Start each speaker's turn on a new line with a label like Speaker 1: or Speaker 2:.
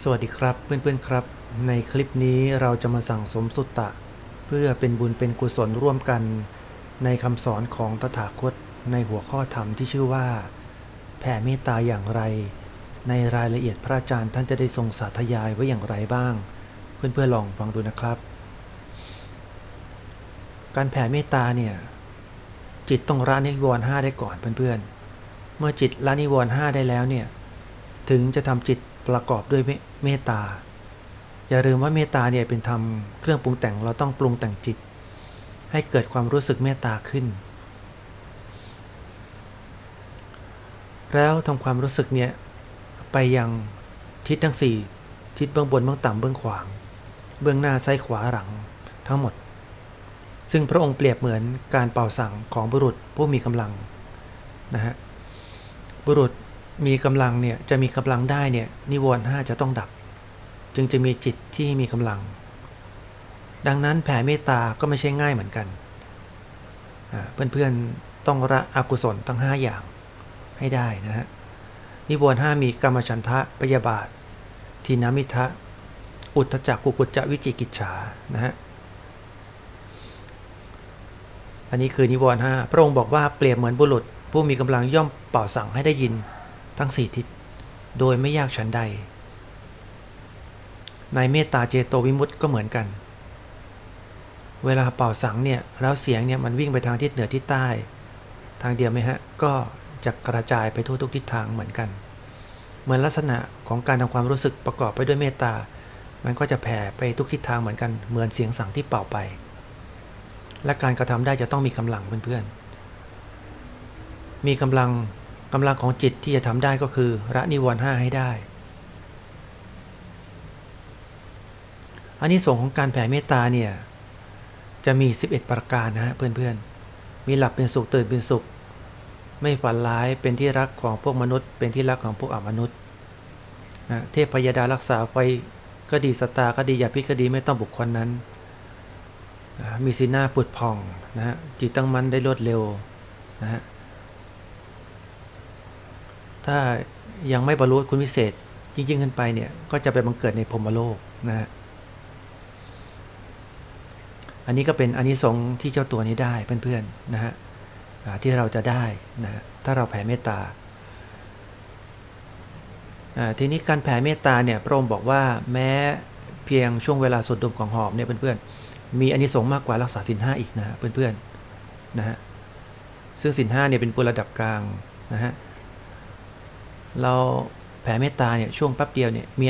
Speaker 1: สวัสดีครับเพื่อนๆครับ ในคลิปนี้เราจะมาสั่งสมสุตตะ เพื่อเป็นบุญเป็นกุศลร่วมกัน ในคำสอนของตถาคตในหัวข้อธรรมที่ชื่อว่า แผ่เมตตาอย่างไร ในรายละเอียดพระอาจารย์ท่านจะได้ทรงสาธยายไว้อย่างไรบ้าง เพื่อนๆลองฟังดูนะครับ การแผ่เมตตาเนี่ยจิตต้องละนิวรณ์ห้าได้ก่อนเพื่อนๆเมื่อจิตละนิวรณ์ห้าได้แล้วเนี่ยถึงจะทำจิต ประกอบด้วยเมเมตตา อย่าลืมว่าเมตตาเนี่ยเป็นธรรมเครื่องปรุงแต่งเราต้องปรุงแต่งจิต ให้เกิดความรู้สึกเมตตาขึ้น แล้วทำความรู้สึกเนี่ยไปยังทิศทั้งสี่ทิศเบื้องบนเบื้องต่ำเบื้องขวาง เบื้องหน้าซ้ายขวาหลังทั้งหมด ซึ่งพระองค์เปรียบเหมือนการเป่าสั่งของบุรุษผู้มีกำลังนะฮะบุรุษ มีกำลังเนี่ยจะมีกำลังได้เนี่ยนิวรณ์ห้าจะต้องดับ จึงจะมีจิตที่มีกำลัง ดังนั้นแผ่เมตตาก็ไม่ใช่ง่ายเหมือนกันอ่าเพื่อนๆต้องละอกุศลทั้ง 5 อย่างให้ได้นะฮะนิวรณ์ห้ามีกรรมฉันทะปยาบาททีนามิทะอุทธจักกุกุจจะวิจิกิจฉานะฮะอันนี้คือนิวรณ์ห้าพระองค์บอกว่าเปรียบเหมือนบุรุษ ผู้มีกำลังย่อมเป่าสั่งให้ได้ยิน ทั้งสี่ทิศ โดยไม่ยากฉันใด ในเมตตาเจโตวิมุตติก็เหมือนกัน เวลาเป่าสังเนี่ยแล้วเสียงเนี่ยมันวิ่งไปทางทิศเหนือทิศใต้ ทางเดียวไหมฮะ ก็จะกระจายไปทั่วทุกทิศทางเหมือนกัน เหมือนลักษณะของการทำความรู้สึกประกอบไปด้วยเมตตา มันก็จะแผ่ไปทุกทิศทางเหมือนกัน เหมือนเสียงสังที่เป่าไป และการกระทำได้จะต้องมีกำลังเพื่อนๆมีกำลัง กำลังของจิตที่จะทำได้ก็คือระนิวรณ์ห้าให้ได้อันนี้ส่งของการแผ่เมตตาเนี่ยจะมี 11 ประการนะฮะเพื่อนๆ มีหลับเป็นสุขตื่นเป็นสุข ไม่ฝันร้ายเป็นที่รักของพวกมนุษย์ เป็นที่รักของพวกอมนุษย์นะเทพพยาดารักษาไฟก็ดีสตาก็ดีอย่าพิก็ดีไม่ต้องบุคคลนั้น มีสีหน้าปุดผ่องนะฮะจิตตั้งมั่นได้รวดเร็วนะฮะ ถ้ายังไม่บรรลุคุณวิเศษจริงๆขึ้นไปเนี่ยก็จะไปบังเกิดในพรมโลกนะฮะอันนี้ก็เป็นอันนี้สงส์ที่เจ้าตัวนี้ได้เพื่อนๆนะฮะที่เราจะได้นะถ้าเราแผ่เมตตาทีนี้การแผ่เมตตาเนี่ยพระองค์บอกว่าแม้เพียงช่วงเวลาสุดดมของหอมเนี่ยเพื่อนๆมีอันนี้สงส์มากกว่ารักษาสินห้าอีกนะเพื่อนๆนะฮะซึ่งสินห้าเนี่ยเป็นปุระดับกลางนะฮะ เราแผ่เมตตาเนี่ยช่วงแป๊บเดียวเนี่ยมี